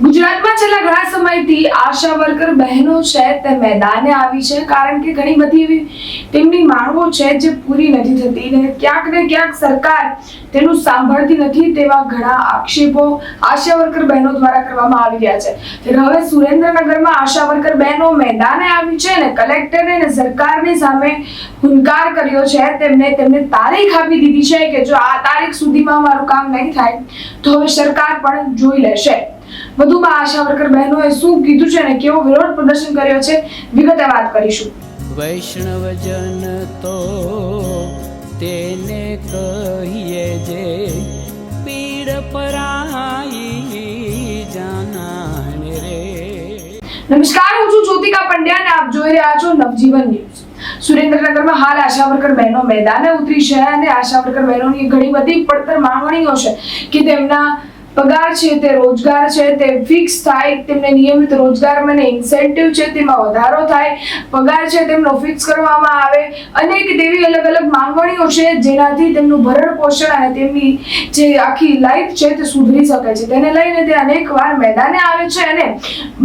ગુજરાતમાં છેલ્લા ઘણા સમયથી આશા વર્કર બહેનો છે તે મેદાને આવી છે, કારણ કે ઘણી બધી એવી તેમની માંગો છે જે પૂરી નથી થતી ને ક્યાંક ને ક્યાંક સરકાર તેનું સાંભળતી નથી તેવા ઘણા આક્ષેપો આશા વર્કર બહેનો દ્વારા કરવામાં આવી રહ્યા છે. ત્યારે હવે સુરેન્દ્રનગરમાં આશા વર્કર બહેનો મેદાને આવી છે ને કલેક્ટરે ને સરકારની સામે હુંકાર કર્યો છે, તેમને તેમને તારીખ આપી દીધી છે કે જો આ તારીખ સુધીમાં મારું કામ નહીં થાય તો હવે સરકાર પણ જોઈ લેશે. વધુમાં આશા વર્કર બહેનોએ શું કીધું છે અને કેવો વિરોધ પ્રદર્શન કર્યો છે વિગતે વાત કરીશું. વૈષ્ણવજન તો તેને કહીએ જે પીડ પરાઈ જાનાને રે. નમસ્કાર હું છું જ્યોતિકા પંડ્યા અને આપ જોઈ રહ્યા છો નવજીવન ન્યૂઝ. સુરેન્દ્રનગરમાં હાલ આશા વર્કર બહેનો મેદાને ઉતરી છે અને આશા વર્કર બહેનોની ઘણી બધી પડતર માંગણીઓ છે કે તેમના પગાર છે, તે રોજગાર છે, તે ફિક્સ થાય, તેમને નિયમિત રોજગાર અને ઇન્સેન્ટિવ છે, તેમાં વધારો થાય. પગાર છે, તેમનો ફિક્સ કરવામાં આવે. અનેક તેવી અલગ અલગ માંગણીઓ છે, જેનાથી તેમનું ભરણ પોષણ અને તેમની જે આખી લાઈફ છે, તે સુધરી શકે છે. તેને લઈને તે અનેક વાર મેદાને આવે છે અને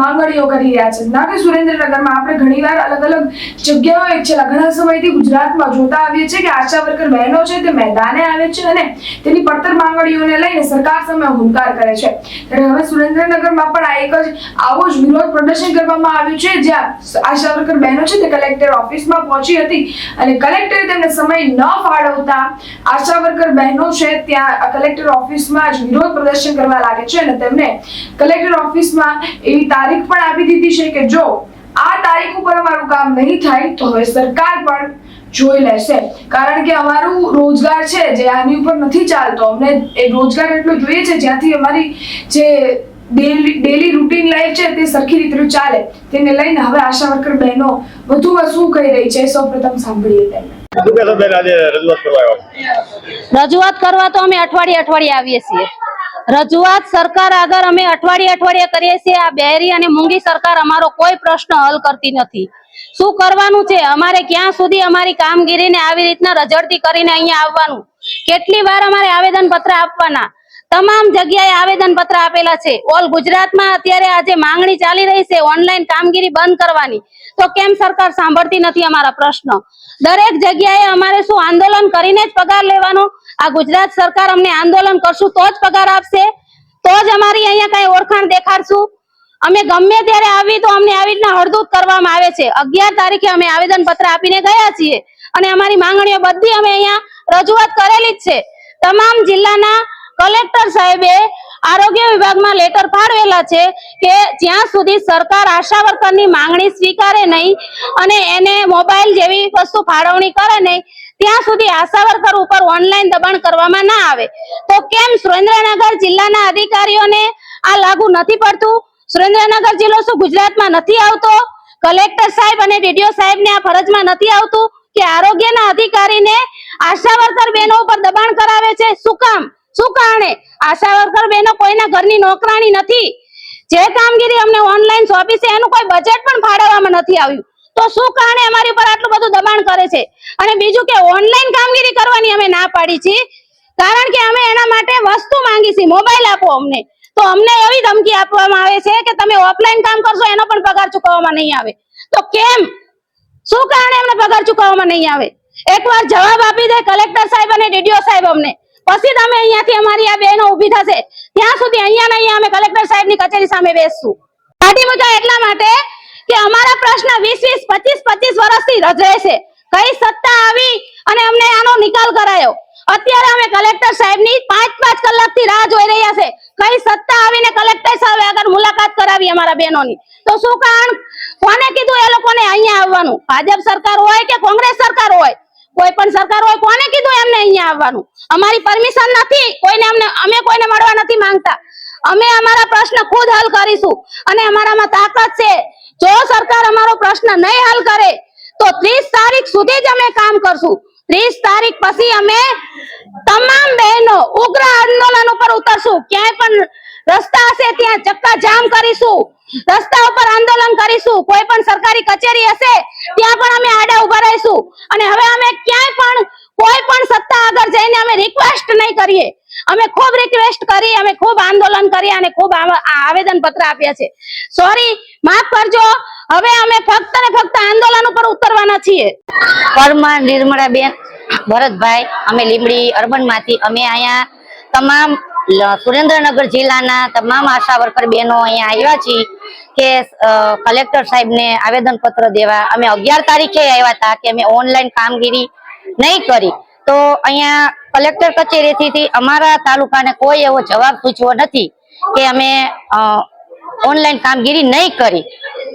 માંગણીઓ કરી રહ્યા છે. ના કે સુરેન્દ્રનગરમાં આપણે ઘણીવાર અલગ અલગ જગ્યાઓએ છેલ્લા ઘણા સમયથી ગુજરાતમાં જોતા આવીએ છીએ કે આશા વર્કર બહેનો છે, તે મેદાને આવે છે અને તેની પડતર માંગણીઓને લઈને સરકાર સામે હુંકાર કરે છે. હવે સુરેન્દ્રનગરમાં પણ આ એક જ, આવો જ વિરોધ પ્રદર્શન કરવામાં આવ્યું છે, જ્યાં આશા વર્કર બહેનો છે તે કલેક્ટર ઓફિસમાં પહોંચી હતી અને કલેક્ટરે તેમને સમય ન ફાળવતા આશા વર્કર બહેનો છે ત્યાં કલેક્ટર ઓફિસમાં જ વિરોધ પ્રદર્શન કરવા લાગે છે અને તેમને કલેક્ટર ઓફિસમાં એવી તારીખ પણ આપી દીધી છે કે જો આ તારીખ ઉપર અમારું કામ નહીં થાય તો હવે સરકાર પણ જોઈ લેશે. કારણ કે અમારું રોજગાર છે જે આની ઉપર નથી ચાલતો. અમને એ રોજગાર એટલો જોઈએ છે જ્યાંથી અમારી જે ડેલી ડેલી રૂટીન લાઈફ છે તે સરખી રીતે ચાલે. તેને લઈને હવે આશા વર્કર બહેનો વધુમાં શું કહી રહી છે સૌપ્રથમ સાંભળીએ તેમને રજૂઆત કરવા તો અમે અઠવાડિયે અઠવાડિયે આવીએ છીએ. રજૂઆત સરકાર આગળ અમે અઠવાડિયે અઠવાડિયે કરીએ છીએ. આ બહેરી અને મૂંગી સરકાર અમારો કોઈ પ્રશ્ન હલ કરતી નથી. શું કરવાનું છે? અમારે ક્યાં સુધી અમારી કામગીરીને આવી રીતના રજડતી કરીને અહીંયા આવવાનું? કેટલી વાર અમારે આવેદન પત્ર આપવાના? તમામ જગ્યાએ આવેદન પત્ર આપેલા છે. ઓલ ગુજરાતમાં અત્યારે આજે માંગણી ચાલી રહી છે ઓનલાઈન કામગીરી બંધ કરવાની. તો કેમ સરકાર સાંભળતી નથી અમારા પ્રશ્ન? દરેક જગ્યાએ અમારે શું આંદોલન કરીને જ પગાર લેવાનો? આ ગુજરાત સરકાર અમને આંદોલન કરશું, તો જ પગાર આપશે. તો જ અમારી અહીંયા કઈ ઓળખાણ દેખાડશું. અમે ગમે ત્યારે આવી તો અમને આવી રીતના હળદૂત કરવામાં આવે છે. અગિયાર તારીખે અમે આવેદન પત્ર આપીને ગયા છીએ અને અમારી માંગણીઓ બધી અમે અહીંયા રજૂઆત કરેલી જ છે. તમામ જિલ્લાના કલેક્ટર સાહેબે આરોગ્ય વિભાગમાં લેટર ફાળવેલા છે કે જ્યાં સુધી સરકાર આશા વર્કરની માંગણી સ્વીકારે નહીં અને એને મોબાઈલ જેવી વસ્તુ ફાળવણી કરે નહીં ત્યાં સુધી આશા વર્કર ઉપર ઓનલાઈન દબાણ કરવામાં ના આવે. તો કેમ સુરેન્દ્રનગર જિલ્લાના અધિકારીઓને આ લાગુ નથી પડતું? સુરેન્દ્રનગર જિલ્લો શું ગુજરાતમાં નથી આવતો? કલેક્ટર સાહેબ અને ડીડીઓ સાહેબને આ ફરજમાં નથી આવતું કે આરોગ્યના અધિકારીને આશા વર્કર બહેનો ઉપર દબાણ કરાવે છે? શું કામ? શું કારણે? આશા વર્કર બહેનો કોઈના ઘરની નોકરાણી નથી? જે કામગીરી અમને ઓનલાઈન સોંપી છે, એનું કોઈ બજેટ પણ ફાળવવામાં નથી આવ્યું. તો શું કારણે અમારી ઉપર આટલું બધું દબાણ કરે છે? અને બીજું કે ઓનલાઈન કામગીરી કરવાની અમે ના પાડી છે. કારણ કે અમે એના માટે વસ્તુ માંગી છે મોબાઈલ આપો અમને. તો અમને એવી ધમકી આપવામાં આવે છે કે તમે ઓફલાઈન કામ કરશો, એનો પણ પગાર ચૂકવવામાં નહીં આવે. તો કેમ? શું કારણે અમને પગાર ચૂકવવામાં નહીં આવે? એકવાર જવાબ આપી દે કલેક્ટર સાહેબ અને ડીડીઓ સાહેબ અમને. પછી તમે અહીંયાથી અમારી આ બહેનો ઊભી થશે. ત્યાં સુધી અહીંયા ને અહીંયા અમે કલેક્ટર સાહેબની કચેરી સામે બેસશું. પાટી મુદ્દા એટલા માટે કે અમારા પ્રશ્ન વીસ વીસ, પચીસ પચીસ વર્ષથી રજે છે. કઈ સત્તા આવી અને અમને આનો નિકાલ કરાયો? અત્યારે અમે કલેક્ટર સાહેબની પાંચ પાંચ કલાકથી રાહ જોઈ રહ્યા છે. કઈ સત્તા આવીને કલેક્ટર સાહેબ આગળ મુલાકાત કરાવી અમારા બહેનોની? તો શું કારણ? કોને કીધું એ લોકોને અહીંયા આવવાનું? ભાજપ સરકાર હોય કે કોંગ્રેસ સરકાર હોય? કોઈ પણ સરકાર હોય, કોને કીધું એમને અહીંયા આવવાનું? અમારી પરમિશન નથી, કોઈને અમને, અમે કોઈને મળવા નથી માંગતા. અમે અમારા પ્રશ્ન ખુદ હલ કરીશું. અને અમારામાં તાકાત છે. જો સરકાર અમારો પ્રશ્ન નહીં હલ કરે, તો ત્રીસ તારીખ સુધી જ અમે કામ કરશું. ત્રીસ તારીખ પછી અમે તમામ બહેનો ઉગ્ર આંદોલન ઉપર ઉતરશું. ક્યાંય પણ રસ્તા હશે ત્યાં ચક્કા જામ કરીશું. રસ્તા ઉપર આંદોલન કરીશું. કોઈ પણ સરકારી કચેરી હશે, ત્યાં પણ અમે આડા ઊભા રહીશું. અને હવે અમે ક્યાંય પણ કોઈ પણ સત્તા આગળ જઈને અમે રિક્વેસ્ટ નહીં કરીએ. અમે ખૂબ રિક્વેસ્ટ કરી, અમે ખૂબ આંદોલન કરી અને ખૂબ આવેદન પત્ર આપ્યા છે. સોરી માફ કરજો. હવે અમે ફક્ત ને ફક્ત આંદોલન ઉપર ઉતરવાના છીએ. પરમાર નિર્મળાબેન ભરતભાઈ, અમે લીમડી અર્બનમાંથી, અમે અહીંયા તમામ સુરેન્દ્રનગર જિલ્લાના તમામ આશા વર્કર બહેનો અહીંયા આવ્યા છીએ કે કલેક્ટર સાહેબને આવેદન પત્ર દેવા. અમે અગિયાર તારીખે આવ્યા હતા કે અમે ઓનલાઈન કામગીરી નહીં કરી. તો અહીંયા કલેક્ટર કચેરીથી અમારા તાલુકાને કોઈ એવો જવાબ પૂછવો નથી કે અમે ઓનલાઈન કામગીરી નહીં કરી.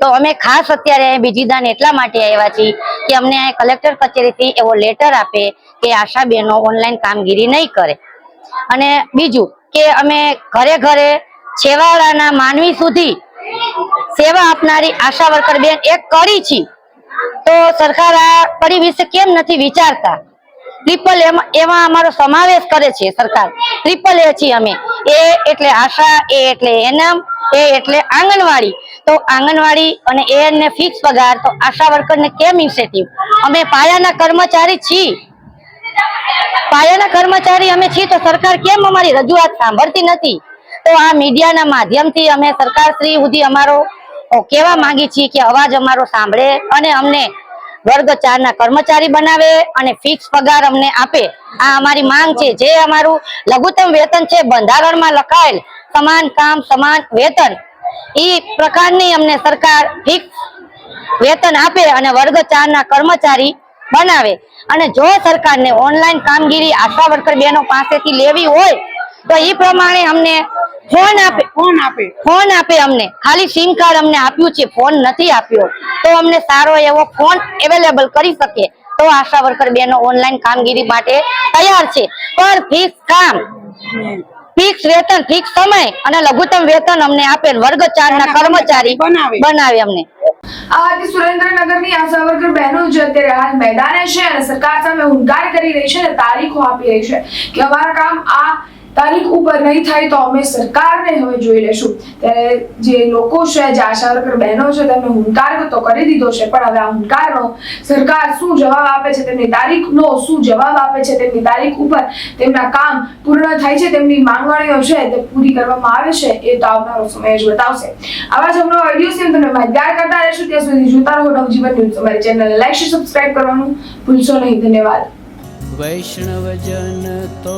તો અમે ખાસ અત્યારે બીજી દાન એટલા માટે આવ્યા છીએ કે અમને કલેક્ટર કચેરીથી એવો લેટર આપે કે આશા બહેનો ઓનલાઈન કામગીરી નહીં કરે. અને બીજું કે અમે ઘરે ઘરે છેવાડાના માનવી સુધી સેવા આપનારી આશા વર્કર બેન એક કરી છે. તો સરકાર આ કરી વિશે કેમ નથી વિચારતા? ટ્રિપલ એમાં અમારો સમાવેશ કરે છે સરકાર. ટ્રિપલ એ છીએ અમે. એ એટલે આશા એ એટલે એનમ એ એટલે આંગણવાડી. તો આંગણવાડી અને એ ને ફિક્સ પગાર, તો આશા વર્કરને કેમ ઇન્સેટિવ અમે પાયાના કર્મચારી છીએ. પાયાના કર્મચારી અમે છીએ, તો સરકાર કેમ અમારી રજૂઆત સાંભળતી નથી? તો આ મીડિયાના માધ્યમથી અમે સરકાર શ્રી સુધી અમારો કહેવા માંગી છીએ કે અવાજ અમારો સાંભળે અને અમને વર્ગ ચાર ના કર્મચારી બનાવે અને ફિક્સ પગાર અમને આપે. આ અમારી માંગ છે. જે અમારું લઘુત્તમ વેતન છે, બંધારણમાં લખાયેલ સમાન કામ, સમાન વેતન ઈ પ્રકારની અમને સરકાર ફિક્સ વેતન આપે અને વર્ગ ચાર ના કર્મચારી બનાવે. અને જો સરકારને ઓનલાઈન કામગીરી આશા વર્કર બહેનો પાસેથી લેવી હોય તો એ પ્રમાણે અમને ફોન આપે ફોન આપે. ફોન આપે અમને. ખાલી સિમ કાર્ડ અમને આપ્યું છે ફોન નથી આપ્યો. તો અમને સારો એવો ફોન અવેલેબલ કરી શકે. તો આશા વર્કર બેનો ઓનલાઈન કામગીરી માટે તૈયાર છે. પણ ફિક્સ કામ. ફિક્સ વેતન ફિક્સ સમય અને લઘુત્તમ વેતન અમને આપે વર્ગ ચાર ના કર્મચારી બનાવે. બનાવે અમને. આ સુરેન્દ્રનગરની આશા વર્કર બહેનો જે અત્યારે હાલ મેદાને છે અને સરકાર સામે હુંકાર કરી રહી છે અને તારીખો આપી રહી છે કે અમારા કામ આ તારીખ ઉપર નહીં થાય તો અમે સરકારને હવે જોઈ લેશું. ત્યારે જે લોકો છે, જે આશા વર્કર બહેનો છે, તેમને હુંકાર તો કરી દીધો છે, પણ હવે આ હુંકારનો સરકાર શું જવાબ આપે છે, તેમની તારીખનો શું જવાબ આપે છે, તેમની તારીખ ઉપર તેમના કામ પૂર્ણ થાય છે, તેમની માંગણીઓ છે, તે પૂરી કરવામાં આવે છે, એ તો આવનારો સમય જ બતાવશે. આવા જ અમનો વીડિયો છે તમને માહિતગાર કરતા રહેશું, ત્યાં સુધી જોતા રહો નવજીવન ન્યૂઝ. અમારી ચેનલને લાઈક શેર, સબસ્ક્રાઇબ કરવાનું ભૂલશો નહીં. ધન્યવાદ. વૈષ્ણવજન તો